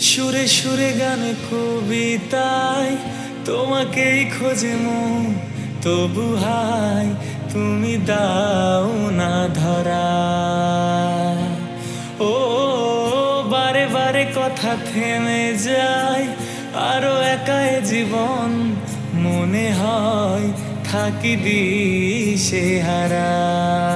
সুরে সুরে গানে কবিতায় তোমাকেই খোঁজে মন, তবু হাই তুমি দাও না ধরা। ও, বারে বারে কথা থেমে যায়, আরও একাই জীবন মনে হয়, থাকি দিশে হারা।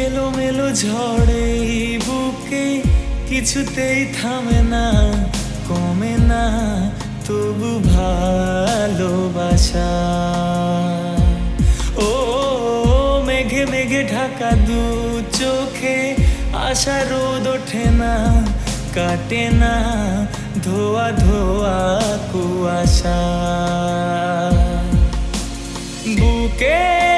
এলো মেলো ঝড়ে বুকে কিছুতেই থামে না, কমে না, তবু ভালোবাসা। ও মেঘে মেঘে ঢাকা দু চোখে আশা রোদ ওঠে না, কাটে না, ধোয়া ধোয়া কুয়াশা। বুকের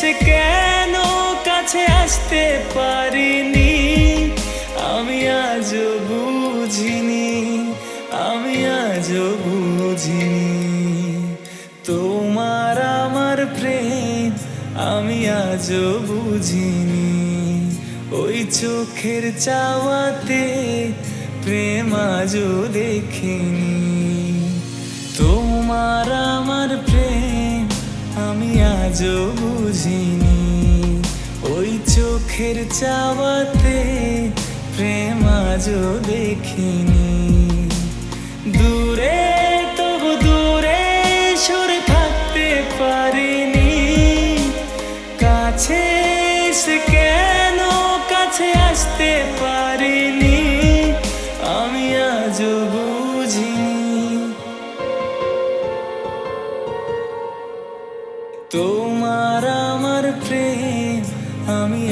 সে কেন কাছে আসতে পারিনি? আমি আজও বুঝিনি, আমি আজও বুঝিনি। তোমার আমার প্রেম আমি আজও বুঝিনি। ওই চোখের চাওয়াতে প্রেম আজও দেখিনি। তোমার আজও বুঝিনি। ওই চোখের চাওয়াতে প্রেম আজও দেখিনি। দূরে, তবু দূরে সরে থাকতে পারিনি। কাছে কেন কাছে আসতে পারিনি?